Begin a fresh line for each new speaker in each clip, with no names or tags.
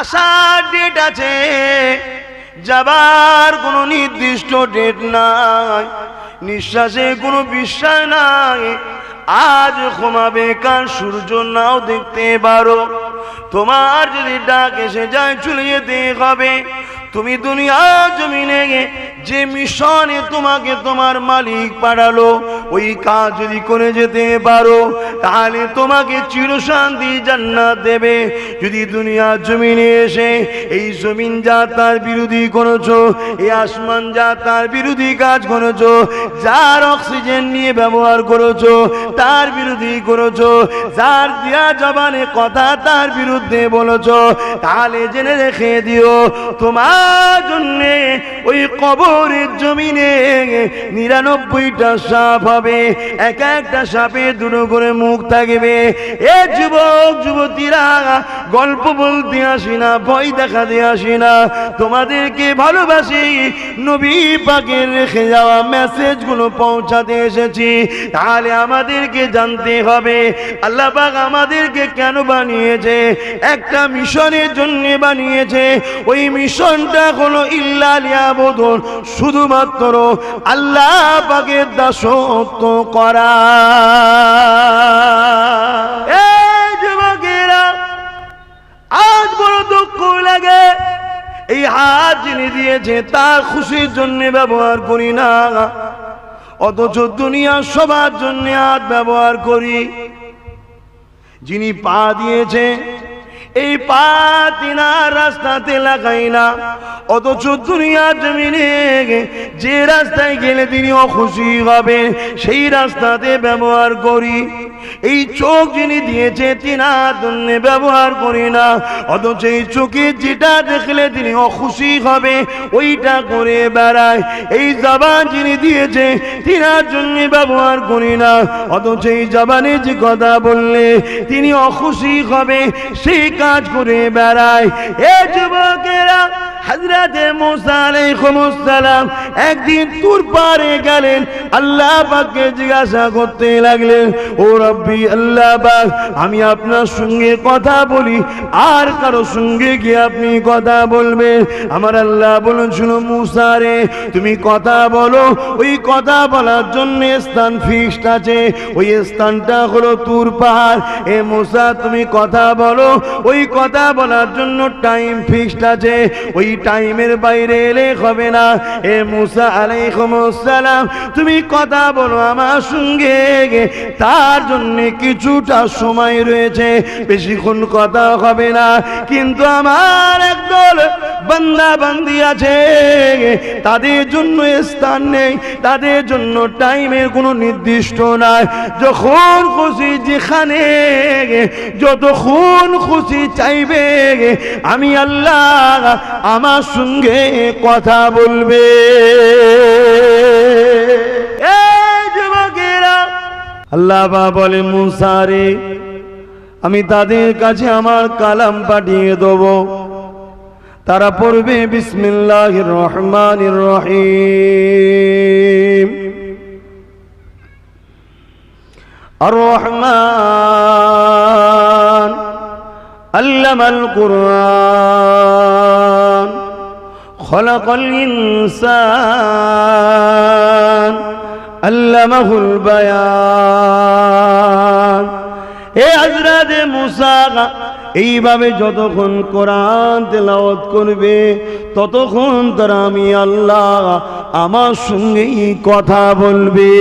আসার ডেট আছে, যাবার কোনো নির্দিষ্ট ডেট নাই, নিঃশ্বাসে কোনো বিশ্বাস নাই। আজ ঘুমাবে কাল সূর্য, নাও দেখতে পারো। তোমার যদি ডাক এসে যায়, চলে যেতে হবে। তুমি দুনিয়া জমিনে যে মিশনে তোমাকে তোমার মালিক পাঠালো, ওই কাজ যদি করে যেতে পারো, তাহলে তোমাকে চিরশান্তি জান্নাত দেবে। যদি দুনিয়া জমিনে এসে এই জমিন যা তার বিরোধী করেছ, এই আসমান যা তার বিরোধী কাজ করেছ, যার অক্সিজেন নিয়ে ব্যবহার করেছ, তার বিরোধী করেছ, যার দিয়া জবানে কথা তার বিরুদ্ধে বলেছ, তাহলে জেনে রেখে দিও, তোমার জন্যে ওই কবরের জমিনে নিরানব্বইটা সাপ হবে, এক একটা সাপে দুটো করে মুখ থাকবে। এ যুবক, যুবতীরা, গল্প বলতে আসি না, ভয় দেখাতে আসি না। তোমাদেরকে ভালোবাসি, নবী রেখে যাওয়া মেসেজগুলো পৌঁছাতে এসেছি। তাহলে আমাদেরকে জানতে হবে, আল্লাহ পাক আমাদেরকে কেন বানিয়েছে? একটা মিশনের জন্য বানিয়েছে। ওই মিশনটা হলো ইল্লা লিয়াবুদুন, শুধুমাত্র আল্লাহ পাকের দাসত্ব করা। এই যুবকেরা, আজ বড় দুঃখ লাগে। এই হাত যিনি দিয়েছে, তার খুশির জন্য ব্যবহার করি না। অথচ দুনিয়া সবার জন্য হাত ব্যবহার করি। যিনি পা দিয়েছে এই পা তিনার রাস্তাতে লাগাই না। অথচ দুনিয়া জমিনে যে রাস্তায় গেলে তিনি অখুশি হবে সেই রাস্তাতে ব্যবহার করি। এই চোখ যিনি দিয়েছে তিনার জন্য ব্যবহার করি না। অথচ এই চোখে যেটা দেখলে তিনি অখুশি হবে, ওইটা করে বেড়ায়। এই জবান যিনি দিয়েছে তিনার জন্য ব্যবহার করি না। অথচ এই জবানে যে কথা বললে তিনি অখুশি হবে সেই কাজ করে বেড়ায়। এ যুবকেরা হজরতে মুসা আলাইহিস সালাম একদিন তুর পারে গেলেন, আল্লাহ পাককে জিজ্ঞাসা করতে লাগলেন, ও রব্বি, আল্লাহ পাক, আমি আপনার সঙ্গে কথা বলি, আর কারও সঙ্গে গিয়ে আপনি কথা বলবেন? আমার আল্লাহ বলেছিল, মুসা রে, তুমি কথা বলো। ওই কথা বলার জন্য স্থান ফিক্সড আছে। ওই স্থানটা হলো তুর পাহাড়। এ মুসা, তুমি কথা বলো। ওই কথা বলার জন্য টাইম ফিক্সড আছে। ওই টাইমের বাইরে এলে হবে না। এ মুসা আলাইকুমসালাম তুমি কথা বলো আমার সঙ্গে। তার জন্য কিছুটা সময় রয়েছে, বেশিক্ষণ কথা হবে না। কিন্তু আমার একদল বান্দা বান্দি আছে, তাদের জন্য স্থান নেই, তাদের জন্য টাইমের কোনো নির্দিষ্ট নাই। যখন খুশি যেখানে, যতক্ষণ খুশি চাইবে, আমি আল্লাহ আমার আমার সঙ্গে কথা বলবে। আল্লাহ বলে মুসারে আমি তাদের কাছে আমার কালাম পাঠিয়ে দেব। তারা পড়বে বিসমিল্লাহ রহমান রহিম। আর রহমান আল্লাহ কুরআন। خلق الإنسان علمه البيان এ হজরত মুসা এইভাবে যতক্ষণ কোরআন তেলাওয়াত করবে ততক্ষণ তারা আমি আল্লাহ আমার সঙ্গেই কথা বলবে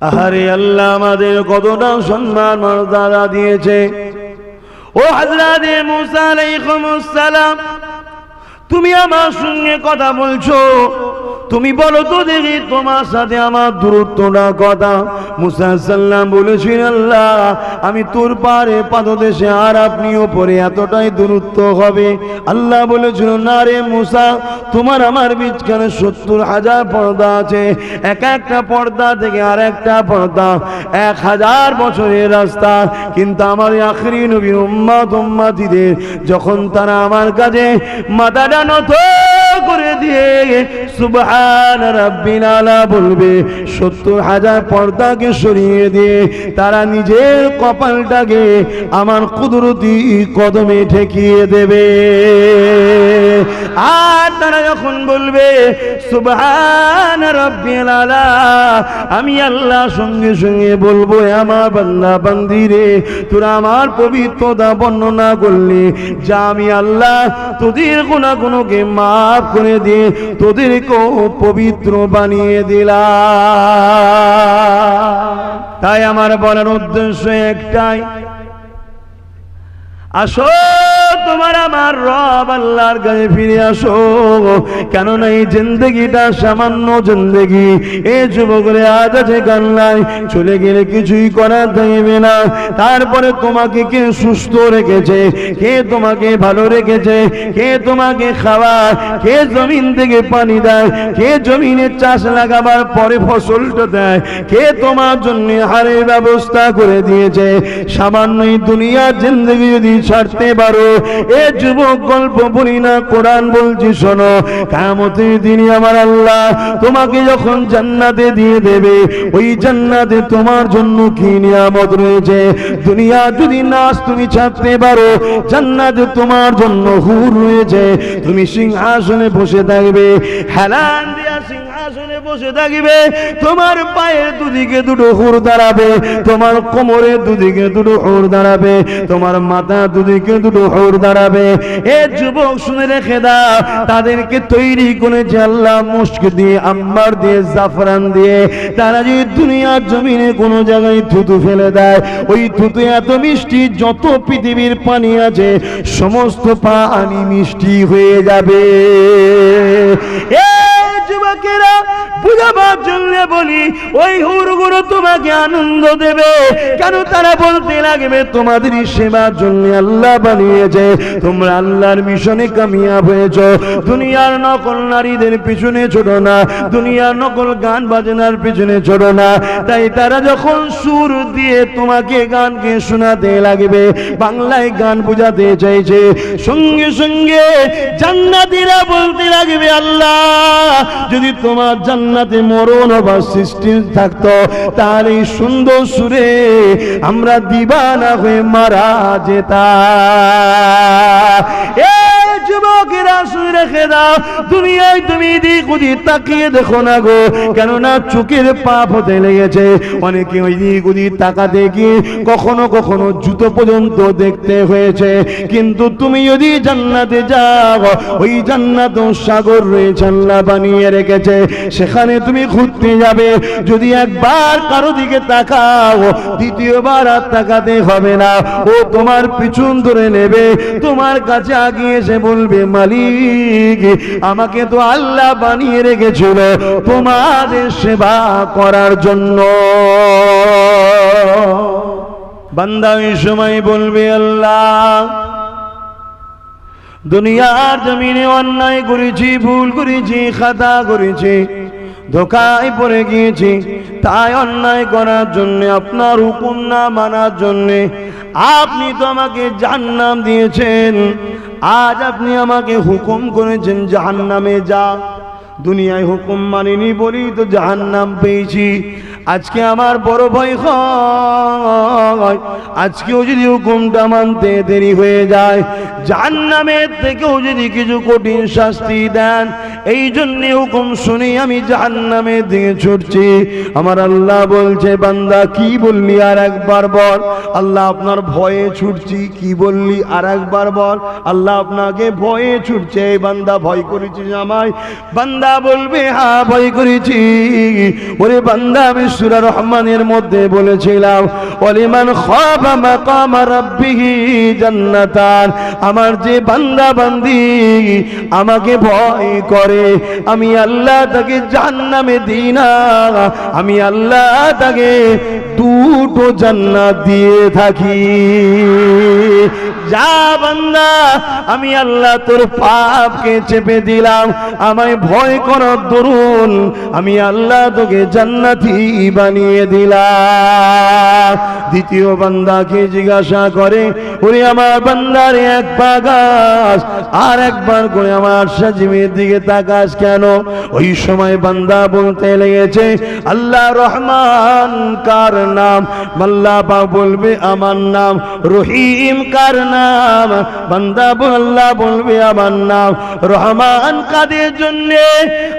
আহারে আল্লাহ আমাদের কতটা সম্মান মর্যাদা দিয়েছে ও হজরত মুসা আলাইহিস সালাম তুমি আমার সঙ্গে কথা বলছো। তুমি বলো তো দেখি তোমার সাথে আমার দূরত্বটা কথা মুসা সাল্লাম বলেছেন আল্লাহ, আমি তোর পারে পাদদেশে আর আপনি ওপরে এতটাই দূরত্ব হবে। আল্লাহ বলেছিল, না রে মুসা, তোমার আমার বিচখানে সত্তর হাজার পর্দা আছে। এক একটা পর্দা থেকে আর একটা পর্দা, এক হাজার বছরের রাস্তা। কিন্তু আমার আখরি নবীর উম্মাদ উম্মাতিদের, যখন তারা আমার কাছে মাথাটা নত করে দিয়ে সুবহান রাব্বিল আলা বলবে, সত্তর হাজার পর্দাকে সরিয়ে দিয়ে তারা নিজের কপালটাকে আমার কুদরতি কদমে ঠেকিয়ে দেবে। আর তারা যখন বলবে, সুবহান রাব্বিল আলা, আমি আল্লাহ সঙ্গে সঙ্গে বলব আমার বান্দা বান্দিরে তোরা আমার পবিত্রতা বর্ণনা করলি যা আমি আল্লাহ তোদের গুণাগুণকে মাফ করে দিয়ে তোদেরকেও পবিত্র বানিয়ে দিলা তাই আমার বলার উদ্দেশ্য একটাই। আসো। তোমার আমার রব আল্লাহর কাছে ফিরে আসো। কেননা এই জিন্দগিটা সামান্য জিন্দগি। এ যুবকরে, আজ আছে কান্নায়, চলে গেলে কিছুই করার থাকবে না। তারপরে তোমাকে কে সুস্থ রেখেছে? কে তোমাকে ভালো রেখেছে? কে তোমাকে খাওয়ায় কে জমিন থেকে পানি দেয়? কে জমিনে চাষ লাগাবার পরে ফসলটা দেয়? কে তোমার জন্য হারের ব্যবস্থা করে দিয়েছে? সামান্যই দুনিয়ার জিন্দগি যদি ছাড়তে পারো এ যুবক গল্প বলি না, কোরআন বলছি, শোনো। কামতের দিনই আমার আল্লাহ তোমাকে যখন জান্নাতে দিয়ে দেবে, ওই জান্নাতে তোমার জন্য কি নিয়ামত রয়েছে? দুনিয়া যদি নাচ তুমি ছাড়তে পারো। জান্নাতে তোমার জন্য হুর রয়েছে। তুমি সিংহাসনে বসে থাকবে। হেলান দিয়া সিংহাসনে বসে থাকবে, তোমার পায়ের দুদিকে দুটো হুর দাঁড়াবে, তোমার কোমরে দুদিকে দুটো হুর দাঁড়াবে, তোমার মাথা দুদিকে দুটো হুর দাঁড়াবে। এ যুবক শুনে রেখে দাও, তাদেরকে তৈরি করেছে আল্লাহ মুস্ক দিয়ে আম্বার দিয়ে, জাফরান দিয়ে, তারা যদি দুনিয়ার জমিনে কোনো জায়গায় থুতু ফেলে দেয়, ওই থুতু এত মিষ্টি, যত পৃথিবীর পানি আছে, সমস্ত পানি মিষ্টি হয়ে যাবে। এ যুবকেরা বুঝাবার জন্য বলি, ওই তোমাকে আনন্দ দেবে। কেন তারা বলতে লাগবে সেবার জন্য আল্লাহ বানিয়েছে। তোমরা আল্লাহর মিশনে কামিয়াব হয়েছ। দুনিয়ার নকল নারীদের পিছনে ছোট না, দুনিয়ার নকল গান বাজনার পিছনে ছোট না। তাই তারা যখন সুর দিয়ে তোমাকে গানকে শোনাতে লাগবে, বাংলায় গান বুঝাতে চাইছে, সঙ্গে সঙ্গে জান্নাতীরা বলতে লাগবে, আল্লাহ, যদি তোমার জান্নাতে মরণ বা সৃষ্টি থাকতো তাহলে এই সুন্দর সুরে আমরা দিবানা হয়ে মারা যেতা কখনো কখনো জুতো পর্যন্ত দেখতে হয়েছে। কিন্তু তুমি যদি জান্নাতে যাও, ওই জান্নাত সাগর রয়েছে আল্লাহ বানিয়ে রেখেছে। সেখানে তুমি ঘুরতে যাবে। যদি একবার কারও দিকে তাকাও, দ্বিতীয়বার আর তাকাতে হবে না। ও তোমার পিছন ধরে নেবে। তোমার কাছে আগিয়ে এসে বলবে মালিক, আমাকে তো আল্লাহ বানিয়ে রেখেছিল তোমাদের সেবা করার জন্য। বান্দা ওই সময় বলবে, আল্লাহ, দুনিয়ার জমিনে অন্যায় করেছি, ভুল করেছি, খাতা করেছি, ধোকায় পড়ে গিয়েছি, তাই অন্যায় করার জন্য, আপনার হুকুম না মানার জন্য, আপনি তো আমাকে জাহান্নাম দিয়েছেন। আজ আপনি আমাকে হুকুম করেছেন জাহান্নামে যা। দুনিয়ায় হুকুম মানিনি বলি তো জাহান্নাম পেয়েছি। আজকে আমার বড় ভয় হয়। আজকেও যদি হুকুমটা মানতে দেরি হয়ে যায়, জাহান্নামের থেকেও যদি কিছু কঠিন শাস্তি দেন, এই জন্য হুকুম শুনি আমি জাহান্নামের দিকে ছুটছি। আমার আল্লাহ বলছে, বান্দা, কি বললি আর একবার বল? আল্লাহ আপনার ভয়ে ছুটছি, কি বললি আর একবার বল? আল্লাহ আপনাকে ভয়ে ছুটছে বান্দা, ভয় করেছিস আমায়? বান্দা বলবে হ্যাঁ ভয় করেছি। ওরে বান্দা, আমি সুরা রহমানের মধ্যে বলেছিলাম, অলিমান জান্নাতান আমার যে বান্দা বান্দি আমাকে ভয় করে। আমি আল্লাহ তাকে জাহান্নামে দিই না। আমি আল্লাহ তাকে দুটো জান্নাত দিয়ে থাকি। যা বান্দা, আমি আল্লাহ তোর পাপকে চেপে দিলাম। আমায় ভয় করার দরুন। আমি আল্লাহ তোকে জান্নাতি বানিয়ে দিলাম।
দ্বিতীয় বান্দাকে জিজ্ঞাসা করে, ওরে আমার বান্দার, এক বাগাস আর একবার করে আমার সাজিমের দিকে তাকাস কেন? ওই সময় বান্দা বলতে লেগেছে, আল্লাহ রহমান কার নাম। মাল্লা বা বলবে আমার নাম। রহিম কার নাম? বান্দা আল্লাহ বলবে আমার নাম। রহমান কাদের জন্যে?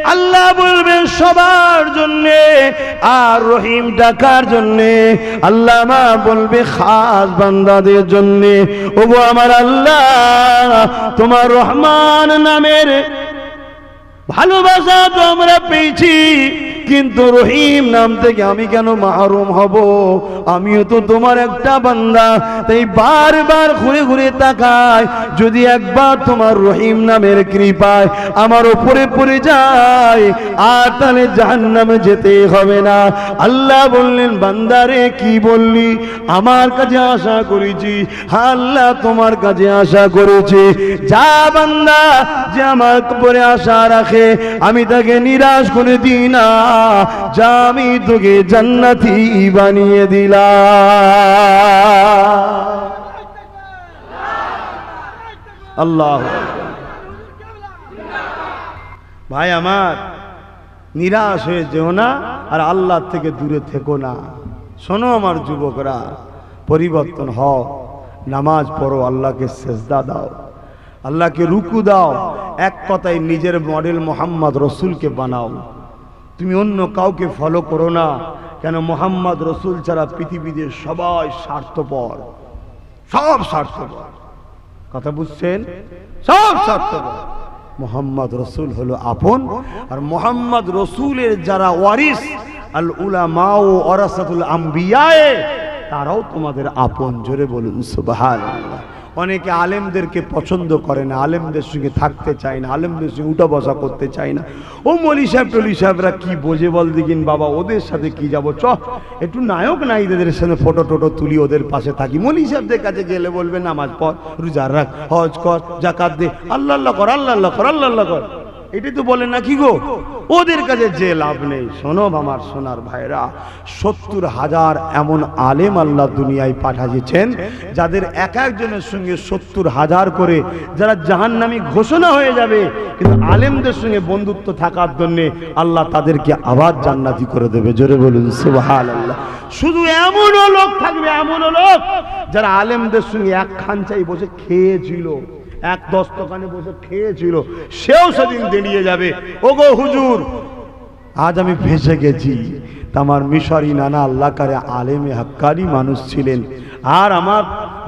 আল্লাহ বলবে সবার জন্যে। আর রহিম ডাকার জন্যে? আল্লাহ মা বলবে খাস বান্দাদের জন্যে। ওগো আমার আল্লাহ, তোমার রহমান নামের ভালোবাসা তো আমরা পেয়েছি, কিন্তু রহিম নাম থেকে আমি কেন মাহরুম হব? আমিও তো তোমার একটা বান্দা। তাই বারবার ঘুরে ঘুরে তাকায়, যদি একবার তোমার রহিম নামের কৃপায় আমার উপরে পড়ে যায়, আর তাহলে জাহান্নামে যেতে হবে না। আল্লাহ বললেন বান্দারে কি বললি? আমার কাছে আশা করেছি, আল্লাহ তোমার কাছে আশা করেছি। যা বান্দা, যে আমার উপরে আশা রাখে আমি তাকে নিরাশ করে দিই না, যা আমি তোকে জান্নাতি বানিয়ে দিলাম। আল্লাহ। ভাই আমার, নিরাশ হয়ে যেও না আর আল্লাহ থেকে দূরে থেকো না। শোনো আমার যুবকরা, পরিবর্তন হও, নামাজ পড়ো, আল্লাহকে সেজদা দাও, আল্লাহকে রুকু দাও এক কথায় নিজের মডেল মোহাম্মদ রসুলকে বানাও। তুমি অন্য কাউকে ফলো করো না, কেন মোহাম্মদ রসুল ছাড়া পৃথিবীতে সবাই স্বার্থপর। সব স্বার্থপর। কথা বুঝছেন? সব স্বার্থপর। মোহাম্মদ রসুল হলো আপন, আর মোহাম্মদ রসুলের যারা ওয়ারিস, আল উলামা ও ওরাসাতুল আম্বিয়ায়ে, তারাও তোমাদের আপন। জোরে বলুন, সুবহানাল্লাহ। অনেকে আলেমদেরকে পছন্দ করে না, আলেমদের সঙ্গে থাকতে চায় না, আলেমদের সঙ্গে উঠা বসা করতে চায় না। ও মলি সাহেব, টলি সাহেবরা কি বোঝে বল দিকিন বাবা, ওদের সাথে কি যাব? চ, একটু নায়ক নায়ীদের সাথে ফটো টোটো তুলি, ওদের পাশে থাকি। মলি সাহেবদের কাছে গেলে বলবে, নামাজ পড়, রোজা রাখ, হজ কর জাকাত দে, আল্লাহ আল্লাহ কর আল্লাহ কর আল্লাহ কর। এটাই তো বলে না কি গো? ওদের কাছে যে লাভ নেই, শোনো আমার সোনার ভাইরা, সত্তর হাজার এমন আলেম আল্লাহ দুনিয়ায় পাঠাইছেন, যাদের এক একজনের সঙ্গে সত্তর হাজার করে যারা জাহান্নামী ঘোষণা হয়ে যাবে, কিন্তু আলেমদের সঙ্গে বন্ধুত্ব থাকার জন্য আল্লাহ তাদেরকে আবার জান্নাতি করে দেবে। জোরে বলুন সুবহান আল্লাহ শুধু এমনও লোক থাকবে, এমনও লোক যারা আলেমদের সঙ্গে এক খাঞ্চাই বসে খেয়েছিল। এক দস্তখানে বসে খেয়েছিল, সেও সেদিন দেড়িয়ে যাবে। ওগো হুজুর, আজ আমি ভেসে গেছি। আমার মিশরি নানা আল্লাহকারে আলেমে হাক্কারি মানুষ ছিলেন। আর আমার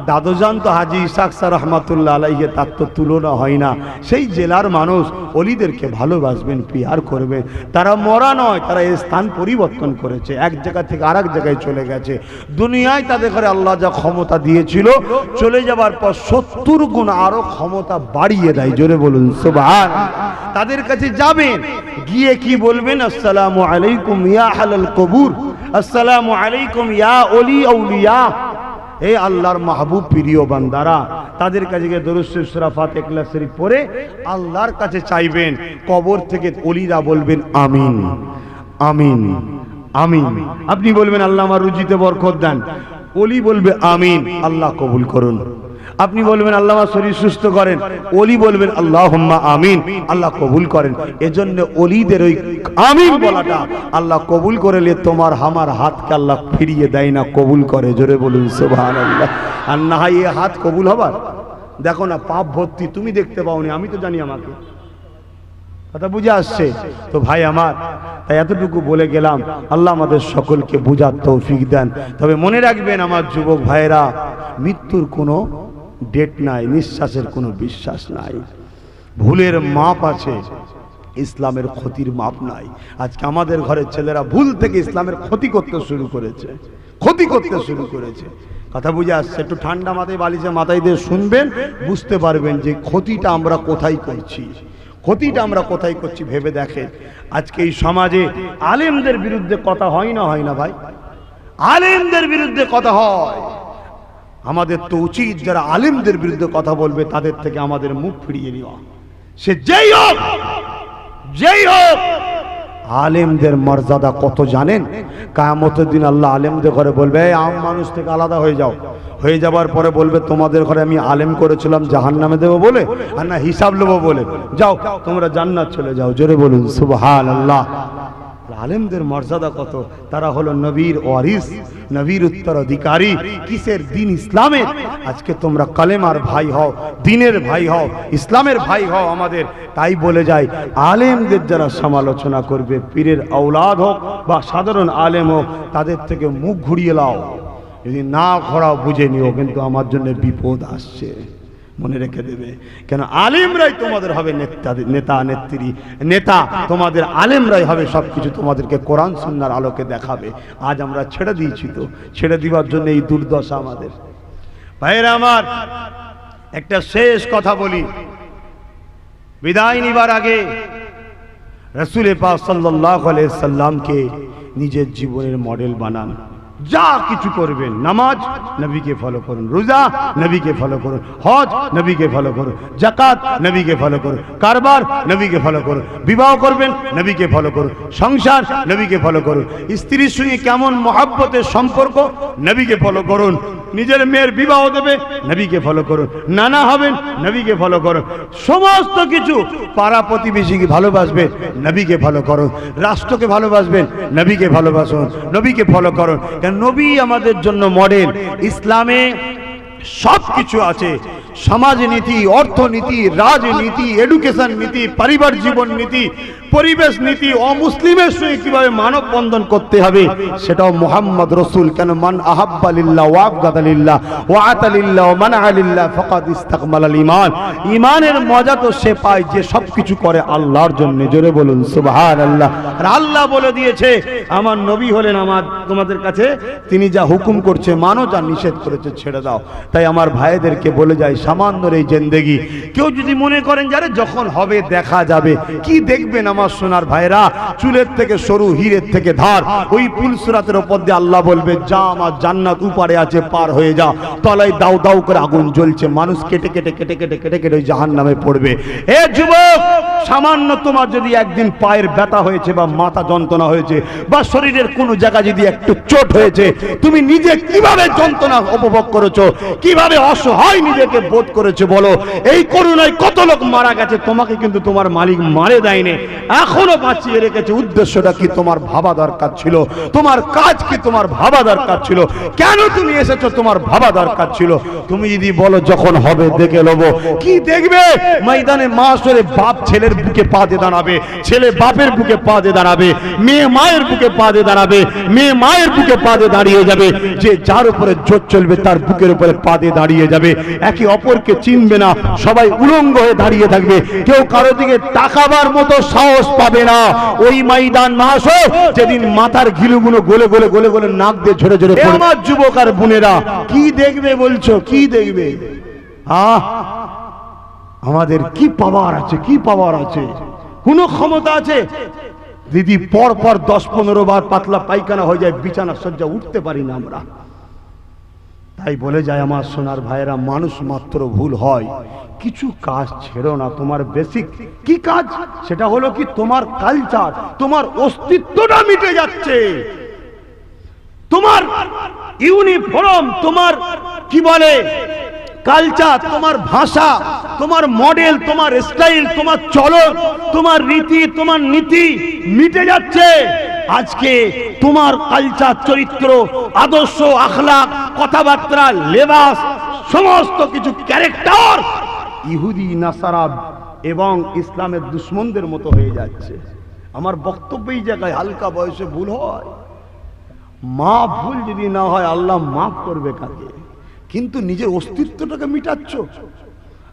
দাদুজান তো হাজি ইসাক স্যার রহমাতুল্লাহ আলাইহে, তার তো তুলনা হয় না। সেই জেলার মানুষ অলিদেরকে ভালোবাসবেন, পিয়ার করবেন। তারা মরা নয়, তারা এই স্থান পরিবর্তন করেছে। এক জায়গা থেকে আর জায়গায় চলে গেছে। দুনিয়ায় তাদের ঘরে আল্লাহ যা ক্ষমতা দিয়েছিল, চলে যাবার পর সত্তর গুণ আরও ক্ষমতা বাড়িয়ে দেয়। জোরে বলুন, সুবহান। তাদের কাছে যাবেন, গিয়ে কি বলবেন? আসসালামু আলাইকুম ইয়া হালাল কবুর। আসসালামু আলাইকুম ইয়া অলি আউলিয়া। হে আল্লাহর মাহবুব প্রিয় বান্দারা, তাদের কাছে গিয়ে দরুদ সুরাফাত একলা শরীফ পরে আল্লাহর কাছে চাইবেন, কবর থেকে অলিরা বলবেন, আমিন আমিন আমিন। আপনি বলবেন, আল্লাহ আমার রুজিতে বরকত দেন। অলি বলবে, আমিন, আল্লাহ কবুল করুন। আপনি বলবেন, আল্লাহ শরীর সুস্থ করেন। অলি বলবেন আল্লাহ আমিন। আল্লাহ কবুল করেন। এজন্য অলিদের ওই আমিন বলাটা আল্লাহ কবুল করেলে তোমার আমার হাতকে আল্লাহ ফিরিয়ে দেয় না, কবুল করে। জোরে বলুন সোভান আল্লাহ আর না এ হাত কবুল হবার? দেখো না, পাপ ভর্তি তুমি দেখতে পাওনি, আমি তো জানি আমাকে। কথা বুঝে আসছে? তো ভাই আমার, তাই এতটুকু বলে গেলাম, আল্লাহ আমাদের সকলকে বুঝার তৌফিক দেন। তবে মনে রাখবেন, আমার যুবক ভাইরা মৃত্যুর কোনো ডেট নাই, নিঃশ্বাসের কোনো বিশ্বাস নাই। ভুলের মাপ আছে, ইসলামের ক্ষতির মাপ নাই। আজকে আমাদের ঘরের ছেলেরা ভুল থেকে ইসলামের ক্ষতি করতে শুরু করেছে, ক্ষতি করতে শুরু করেছে। কথা বুঝে আসছে? একটু ঠান্ডা মাথায়, বালিশে মাথায় দিয়ে শুনবেন, বুঝতে পারবেন যে ক্ষতিটা আমরা কোথায় করছি। ক্ষতিটা আমরা কোথায় করছি ভেবে দেখেন। আজকে এই সমাজে আলেমদের বিরুদ্ধে কথা হয় না হয় না ভাই? আলেমদের বিরুদ্ধে কথা হয়। আমাদের তো উচিত যারা আলেমদের বিরুদ্ধে কথা বলবে, তাদের থেকে আমাদের মুখ ফিরিয়ে নেওয়া। সে যেই হোক যেই হোক, আলেমদের মর্যাদা কত জানেন? কায়ামতের দিন আল্লাহ আলেমদের ঘরে বলবে আম মানুষ থেকে আলাদা হয়ে যাও। হয়ে যাবার পরে বলবে, তোমাদের ঘরে আমি আলেম করেছিলাম জাহান নামে দেবো বলে, আর না হিসাব নেব বলে। যাও, তোমরা জান্নাত চলে যাও। জোরে বলুন সুবহান আল্লাহ আলেমদের মর্যাদা কত? তারা হলো নবীর ওয়ারিস, নবীর উত্তরাধিকারী। কিসের দিন ইসলামের? আজকে তোমরা কালেমার ভাই হও, দিনের ভাই হও, ইসলামের ভাই হও আমাদের। তাই বলে যায় আলেমদের যারা সমালোচনা করবে, পীরের আওলাদ হোক বা সাধারণ আলেম হোক, তাদের থেকে মুখ ঘুরিয়ে লাও। যদি না ঘোরাও, বুঝে নিও, কিন্তু আমার জন্য বিপদ আসছে। মনে রেখে দেবে। কেন আলেমরাই তোমাদের হবে নেতা নেতা, নেত্রী, নেতা। তোমাদের আলেমরাই হবে সব কিছু তোমাদেরকে কোরআন, সুন্নার আলোকে দেখাবে। আজ আমরা ছেড়ে দিয়েছি তো। ছেড়ে দিবার জন্য এই দুর্দশা আমাদের। ভাইয়েরা আমার, একটা শেষ কথা বলি। বিদায় নিবার আগে রসুল পাক সাল্লাহ সাল্লামকে নিজের জীবনের মডেল বানান। যা কিছু করবেন নামাজ নবীকে ফলো করুন রোজা নবীকে ফলো করুন হজ নবীকে ফলো করুন জাকাত নবীকে ফলো করুন কারবার নবীকে ফলো করুন বিবাহ করবেন নবীকে ফলো করুন সংসার নবীকে ফলো করুন স্ত্রীর সঙ্গে কেমন মহাব্বতের সম্পর্ক নবীকে ফলো করুন নিজের মেয়ের বিবাহ দেবে নবীকে ফলো করুন নানা হবেন নবীকে ফলো করুন সমস্ত কিছু পাড়া প্রতিবেশীকে ভালোবাসবেন নবীকে ফলো করুন রাষ্ট্রকে ভালোবাসবেন নবীকে ভালোবাসুন নবীকে ফলো করুন কেন নবী আমাদের জন্য মডেল ইসলামে সব কিছু আছে। সমাজ নীতি অর্থনীতি, রাজনীতি এডুকেশন নীতি, পরিবার জীবন নীতি, পরিবেশ নীতি, অমুসলিমের সঙ্গে কীভাবে মানব বন্ধন করতে হবে, সেটাও মোহাম্মদ রসুল কেন মান আহাব্বালিল্লাহ ওয়াবগাদালিল্লাহ ওয়াতালিল্লাহ মানআলিল্লাহ ফাকাদ ইস্তাকমালাল ঈমান। ঈমানের মজা তো সে পায় যে সব কিছু করে আল্লাহর জন্য, জোরে বলুন, সুবহানাল্লাহ। আর আল্লাহ বলে দিয়েছে, আমার নবী হলেন আমার, তোমাদের কাছে, তিনি যা হুকুম করছে, মানো যা নিষেধ করেছে, ছেড়ে দাও। তাই আমার ভাইদেরকে বলে যায় সামান্যর এই জেন্দেগি। কেউ যদি মনে করেন যারে যখন হবে, দেখা যাবে। কি দেখবেন আমার সোনার ভাইরা চুলের থেকে সরু, হীরের থেকে ধার। ওই পুলসুরাতের ওপর দিয়ে আল্লাহ বলবে, যা আমার জান্নাত উপারে আছে, পার হয়ে যা। তলায় দাউ দাউ করে আগুন জ্বলছে। মানুষ কেটে কেটে কেটে কেটে কেটে কেটে ওই জাহান নামে পড়বে। এ যুবক, সামান্য তোমার যদি একদিন পায়ের ব্যথা হয়েছে বা মাথা যন্ত্রণা হয়েছে বা শরীরের কোনো জায়গা যদি একটু চোট হয়েছে, তুমি নিজে কীভাবে যন্ত্রণা উপভোগ করেছ? কীভাবে অসহায় নিজেকে বোধ করেছ, বলো, এই করুণায় কত লোক মারা গেছে, তোমাকে কিন্তু তোমার মালিক মারে দেয়নি। এখনও বাঁচিয়ে রেখেছে, উদ্দেশ্যটা কি তোমার ভাবা দরকার ছিল? তোমার কাজ কি তোমার ভাবা দরকার ছিল? কেন তুমি এসেছ তোমার ভাবা দরকার ছিল? তুমি যদি বলো যখন হবে, দেখে নেব। কি দেখবে? ময়দানে মাসরে বাপ ছেলের বুকে পা দিয়ে দাঁড়াবে, ছেলে বাপের বুকে পা দিয়ে দাঁড়াবে, মেয়ে মায়ের বুকে পা দিয়ে দাঁড়াবে, মেয়ে মায়ের বুকে পা দিয়ে দাঁড়িয়ে যাবে, যে যার উপরে জোর চলবে তার বুকের উপরে পা দিয়ে দাঁড়িয়ে যাবে। একে অপরকে চিনবে না। সবাই উলঙ্গ হয়ে দাঁড়িয়ে থাকবে। কেউ কারও দিকে তাকাবার মতো সাহস পাবে না। ওই ময়দান মাস যেদিন মাথার ঘিলুগুলো গলে গলে গলে গলে নাক দিয়ে ঝরে ঝরে আমার যুবক আর বোনেরা, কি দেখবে বলছো? কি দেখবে? আমাদের কি পাওয়ার আছে? কি পাওয়ার আছে? কোনো ক্ষমতা আছে? দিদি পর পর দশ পনেরো বার পাতলা পায়খানা হয়ে যায়, বিছানা সজ্জা উঠতে পারি না আমরা। তাই বলে যায় আমার সোনার ভাইয়েরা, মানুষ মাত্র ভুল হয়। কিছু কাজ ছেড়ো না, তোমার বেসিক কি কাজ? সেটা হলো কি তোমার কালচার তোমার অস্তিত্বটা মিটে যাচ্ছে। তোমার ইউনিফর্ম তোমার কি বলে কালচার তোমার ভাষা, তোমার মডেল তোমার স্টাইল তোমার চলন, তোমার রীতি, তোমার নীতি মিটে যাচ্ছে। আজকে তোমার কালচার চরিত্র, আদর্শ আখলাক কথাবার্তা, লেবাস, সমস্ত কিছু ক্যারেক্টার ইহুদি নাসারাব এবং ইসলামের দুশ্মনদের মতো হয়ে যাচ্ছে। আমার বক্তব্য এই জায়গায় হালকা বয়সে ভুল হয়। মা ভুল যদি না হয়, আল্লাহ মাফ করবে কাকে? কিন্তু নিজের অস্তিত্বটাকে মিটাচ্ছ।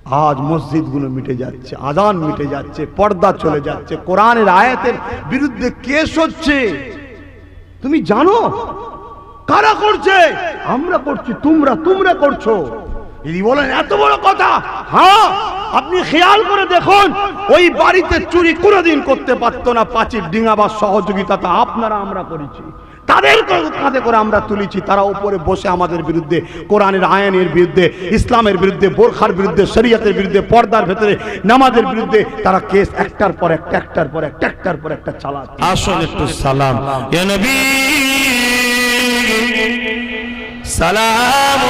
আজ মসজিদগুলো মিটে যাচ্ছে, আজান মিটে যাচ্ছে, পর্দা চলে যাচ্ছে, কোরআনের আয়াতের বিরুদ্ধে কেস হচ্ছে। তুমি জানো? কারা করছে? আমরা করছি, তোমরা তোমরা করছ। যদি বলেন, এত বড় কথা? হ্যাঁ আপনি খেয়াল করে দেখুন, ওই বাড়িতে চুরি কোনোদিন করতে পারতো না পাঁচির ডিঙা বা সহযোগিতা তা আপনারা, আমরা করেছি। তাদের কাঁধে করে আমরা তুলেছি। তারা উপরে বসে আমাদের বিরুদ্ধে, কোরআনের আইনের বিরুদ্ধে, ইসলামের বিরুদ্ধে, বোরখার বিরুদ্ধে, শরিয়তের বিরুদ্ধে, পর্দার ভেতরে, নামাজের বিরুদ্ধে তারা কেস একটার পর একটা, একটার পর একটা, একটার পর একটা চালাচ্ছে।
আসুন একটু সালাম। সালাম।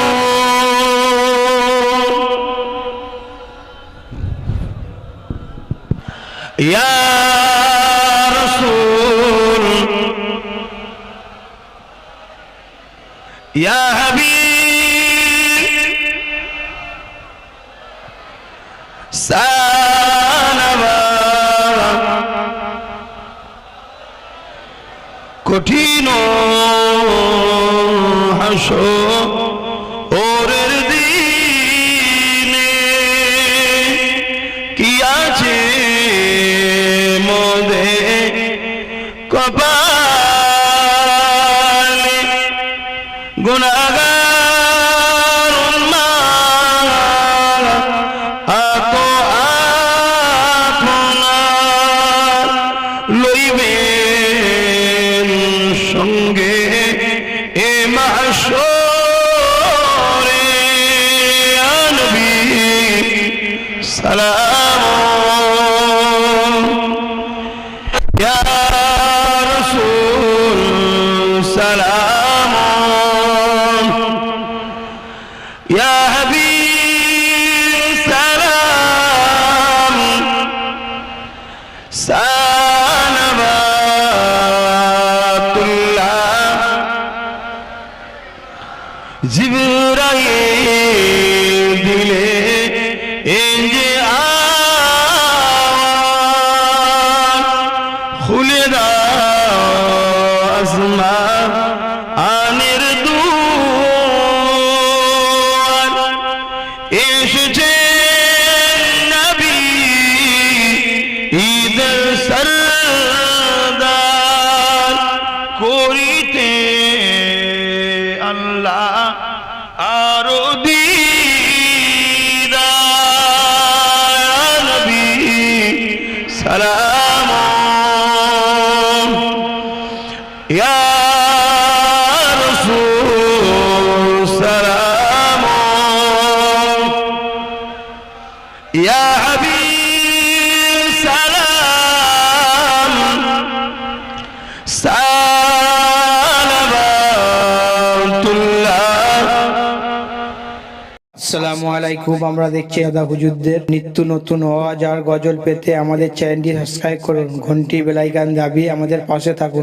ইয়া ইয়া হাবিব সালাম। কঠিন হাসো ওরের দিনে কি আছে মোদে কপালে ইয়া আরও
আসসালামু খুব আমরা দেখছি দাদা হুজুরদের নিত্য নতুন আওয়াজ আর গজল পেতে আমাদের চ্যানেলটি সাবস্ক্রাইব করুন, ঘন্টি বেলাইকান দাবি আমাদের পাশে থাকুন।